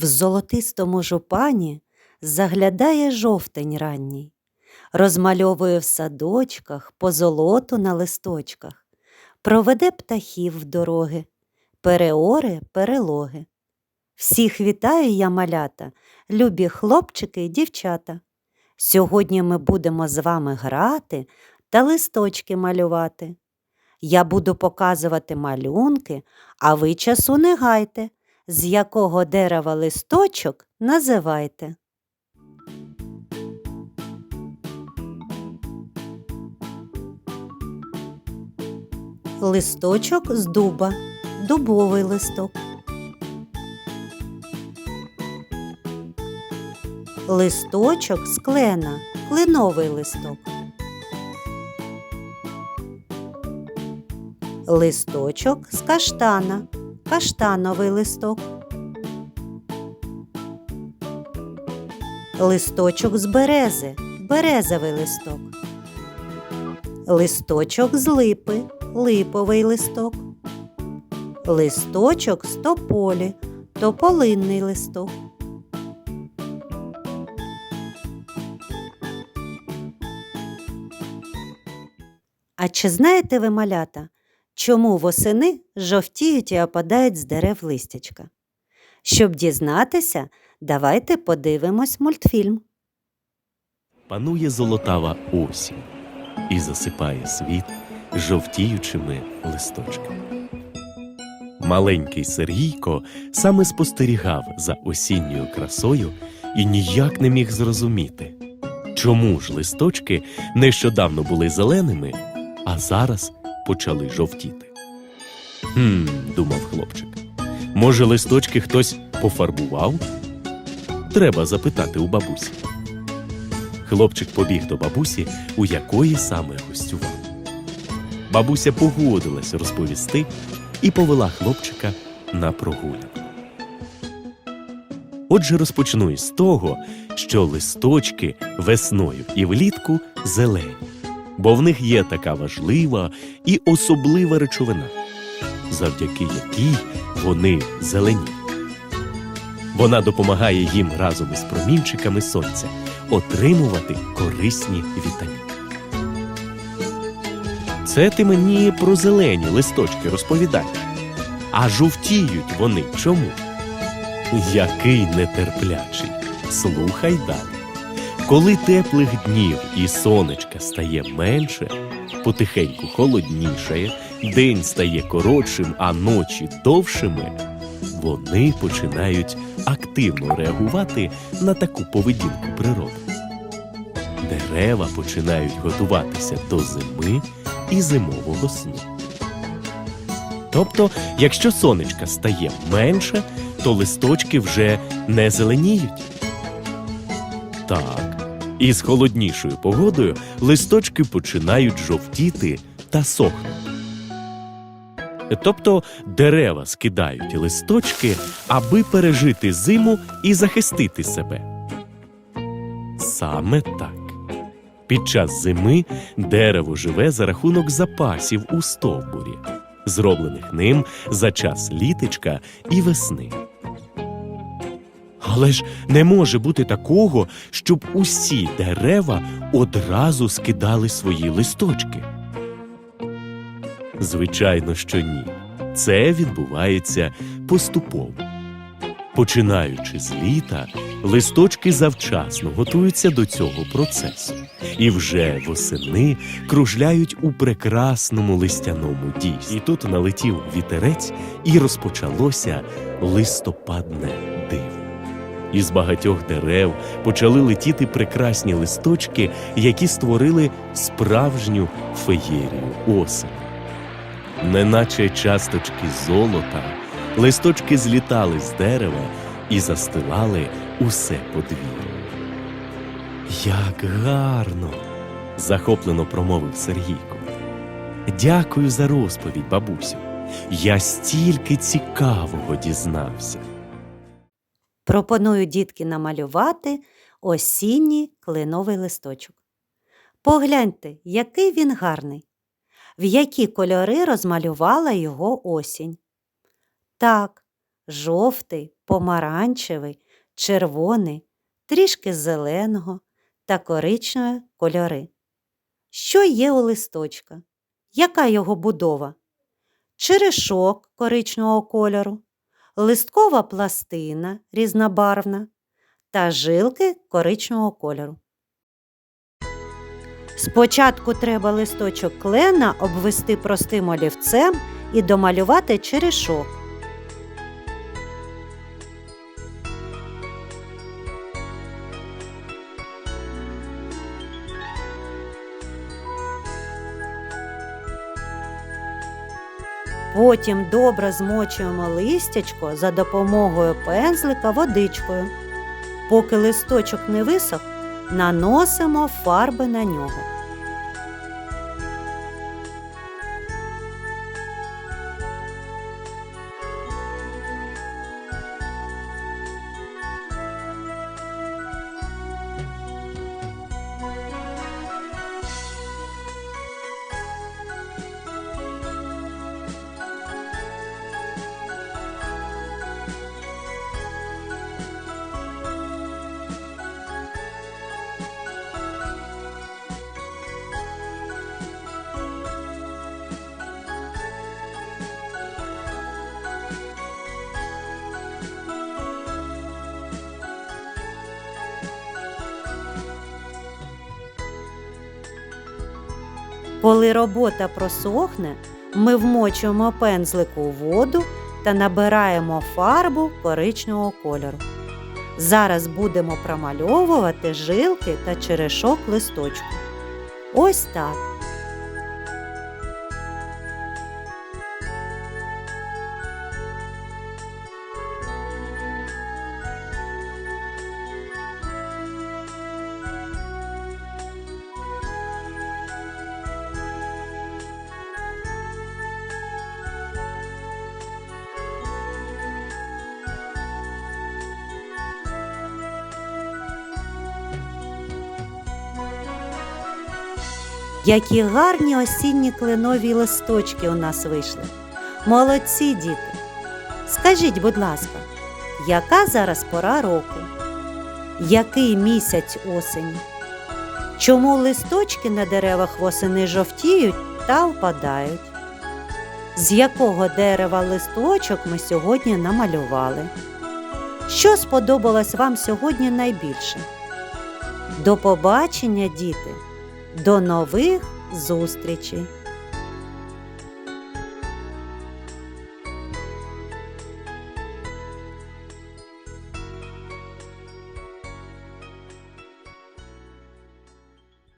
В золотистому жупані заглядає жовтень ранній, розмальовує в садочках позолоту на листочках, проведе птахів в дороги, переоре перелоги. Всіх вітаю я малята, любі хлопчики й дівчата. Сьогодні ми будемо з вами грати та листочки малювати. Я буду показувати малюнки, а ви часу не гайте, з якого дерева листочок називайте. Листочок з дуба, дубовий листок. Листочок з клена, кленовий листок. Листочок з каштана, каштановий листок. Листочок з берези, березовий листок. Листочок з липи, липовий листок. Листочок з тополі, тополинний листок. А чи знаєте ви, малята, чому восени жовтіють і опадають з дерев листячка? Щоб дізнатися, давайте подивимось мультфільм. Панує золотава осінь і засипає світ жовтіючими листочками. Маленький Сергійко саме спостерігав за осінньою красою і ніяк не міг зрозуміти, чому ж листочки нещодавно були зеленими, а зараз почали жовтіти. Хм, думав хлопчик. Може, листочки хтось пофарбував? Треба запитати у бабусі. Хлопчик побіг до бабусі, у якої саме гостював. Бабуся погодилась розповісти і повела хлопчика на прогулянку. Отже, розпочну із того, що листочки весною і влітку зелені, бо в них є така важлива і особлива речовина, завдяки якій вони зелені. Вона допомагає їм разом із промінчиками сонця отримувати корисні вітаміни. Це ти мені про зелені листочки розповідаєш. А жовтіють вони чому? Який нетерплячий. Слухай далі. Коли теплих днів і сонечка стає менше, потихеньку холоднішає, день стає коротшим, а ночі довшими, вони починають активно реагувати на таку поведінку природи. Дерева починають готуватися до зими і зимового сну. Тобто, якщо сонечка стає менше, то листочки вже не зеленіють. Так, і з холоднішою погодою листочки починають жовтіти та сохнути. Тобто дерева скидають листочки, аби пережити зиму і захистити себе. Саме так. Під час зими дерево живе за рахунок запасів у стовбурі, зроблених ним за час літочка і весни. Але ж не може бути такого, щоб усі дерева одразу скидали свої листочки. Звичайно, що ні. Це відбувається поступово. Починаючи з літа, листочки завчасно готуються до цього процесу і вже восени кружляють у прекрасному листяному дійстві. І тут налетів вітерець, і розпочалося листопадне диво. Із багатьох дерев почали летіти прекрасні листочки, які створили справжню феєрію осені. Неначе часточки золота, листочки злітали з дерева і застилали усе подвір'я. Як гарно! захоплено промовив Сергійко. Дякую за розповідь, бабусю. Я стільки цікавого дізнався. Пропоную дітки намалювати осінній кленовий листочок. Погляньте, який він гарний. В які кольори розмалювала його осінь. Так, жовтий, помаранчевий, червоний, трішки зеленого та коричневого кольори. Що є у листочка? Яка його будова? Черешок коричневого кольору, листкова пластина різнобарвна та жилки коричневого кольору. Спочатку треба листочок клена обвести простим олівцем і домалювати черешок. Потім добре змочуємо листячко за допомогою пензлика водичкою. Поки листочок не висох, наносимо фарби на нього. Коли робота просохне, ми вмочуємо пензлику у воду та набираємо фарбу коричневого кольору. Зараз будемо промальовувати жилки та черешок листочку. Ось так. Які гарні осінні кленові листочки у нас вийшли. Молодці, діти. Скажіть, будь ласка, яка зараз пора року? Який місяць осені? Чому листочки на деревах восени жовтіють та впадають? З якого дерева листочок ми сьогодні намалювали? Що сподобалось вам сьогодні найбільше? До побачення, діти! До нових зустрічей!